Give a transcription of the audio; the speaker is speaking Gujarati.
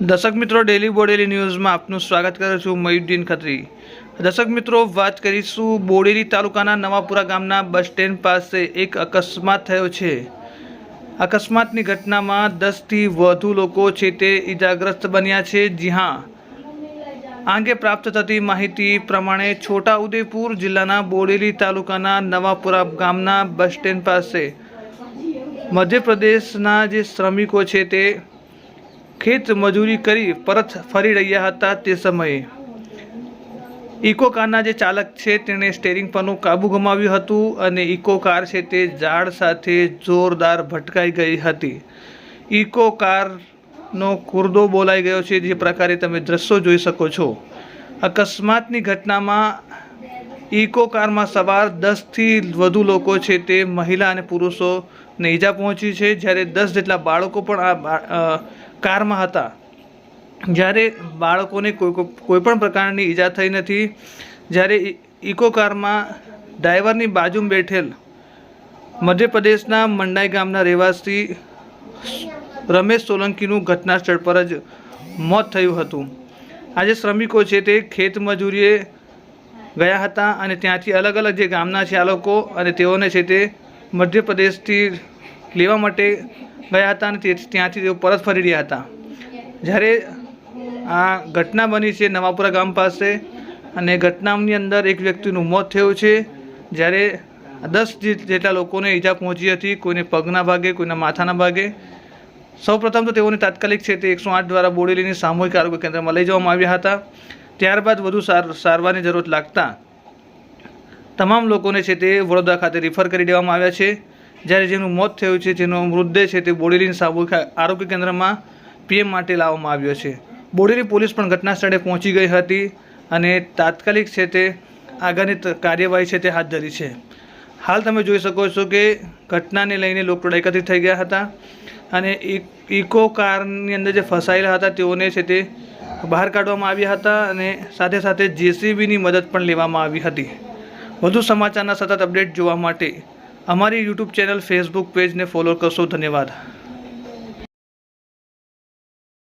દર્શક મિત્રો ડેલી બોડેલી ન્યૂઝમાં આપનું સ્વાગત કરું છું મયુદ્દીન ખત્રી. દર્શક મિત્રો, વાત કરીશું બોડેલી તાલુકાના નવાપુરા ગામના બસ સ્ટેન્ડ પાસે એક અકસ્માત થયો છે. અકસ્માતની ઘટનામાં દસથી વધુ લોકો છે તે ઈજાગ્રસ્ત બન્યા છે. જી હા. આંગે પ્રાપ્ત થતી માહિતી પ્રમાણે છોટા ઉદેપુર જિલ્લાના બોડેલી તાલુકાના નવાપુરા ગામના બસ સ્ટેન્ડ પાસે મધ્યપ્રદેશના જે શ્રમિકો છે તે ખેત મજૂરી કરી પરત ફરી રહ્યા હતા તે સમયે. ઇકો કારના જે ચાલક છે, તેણે સ્ટેરિંગ પરનું કાબુ ગુમાવ્યું હતું અને ઇકો કાર છે તે ઝાડ સાથે જોરદાર ભટકાઈ ગઈ હતી. ઇકો કારનો કુરદો બોલાઈ ગયો છે, જે પ્રકારે તમે દ્રશ્યો જોઈ શકો છો. અકસ્માતની ઘટનામાં ઇકો કારમાં સવાર દસથી વધુ લોકો છે તે મહિલા અને પુરુષોને ઈજા પહોંચી છે. જ્યારે દસ જેટલા બાળકો પણ આ કારમાં હતા. જ્યારે બાળકોને કોઈ કોઈ- કોઈ પણ પ્રકારની ઈજા થઈ નથી. જ્યારે ઇકો કારમાં ડ્રાઈવરની બાજુમાં બેઠેલ મધ્યપ્રદેશના મંડાઈ ગામના રહેવાસી રમેશ સોલંકીનું ઘટના સ્થળ પર જ મોત થયું હતું. આજે શ્રમિકો છે તે ખેત મજૂરીએ ગયા હતા અને ત્યાંથી અલગ અલગ જે ગામના છે આ લોકો અને તેઓને છે તે મધ્યપ્રદેશથી લેવા માટે ગયા હતા અને ત્યાંથી તેઓ પરત ફરી રહ્યા હતા. જ્યારે આ ઘટના બની છે નવાપુરા ગામ પાસે અને ઘટનાની અંદર એક વ્યક્તિનું મોત થયું છે, જ્યારે દસ જેટલા લોકોને ઈજા પહોંચી હતી, કોઈને પગના ભાગે, કોઈના માથાના ભાગે. સૌપ્રથમ તો તેઓને તાત્કાલિક છે તે એકસો આઠ દ્વારા બોડેલીની સામૂહિક આરોગ્ય કેન્દ્રમાં લઈ જવામાં આવ્યા હતા. ત્યારબાદ વધુ સાર, સારવારની જરૂરત લાગતા તમામ લોકોને છે તે વડોદરા ખાતે રિફર કરી દેવામાં આવ્યા છે. જ્યારે જેનું મોત થયું છે, જેનો મૃતદેહ છે તે બોડેલીની સામૂહિક આરોગ્ય કેન્દ્રમાં પીએમ માટે લાવવામાં આવ્યો છે. બોડેલી પોલીસ પણ ઘટના સ્થળે પહોંચી ગઈ હતી અને તાત્કાલિક છે તે આગળની કાર્યવાહી છે તે હાથ ધરી છે. હાલ તમે જોઈ શકો છો કે ઘટનાને લઈને લોકો એકત્રિત થઈ ગયા હતા અને ઇકો કારની અંદર જે ફસાયેલા હતા તેઓને છે તે બહાર કાઢવામાં આવ્યા હતા અને સાથે સાથે જેસીબીની મદદ પણ લેવામાં આવી હતી. વધુ સમાચારના સતત અપડેટ જોવા માટે અમારી યુટ્યુબ ચેનલ ફેસબુક પેજને ફોલો કરશો. ધન્યવાદ.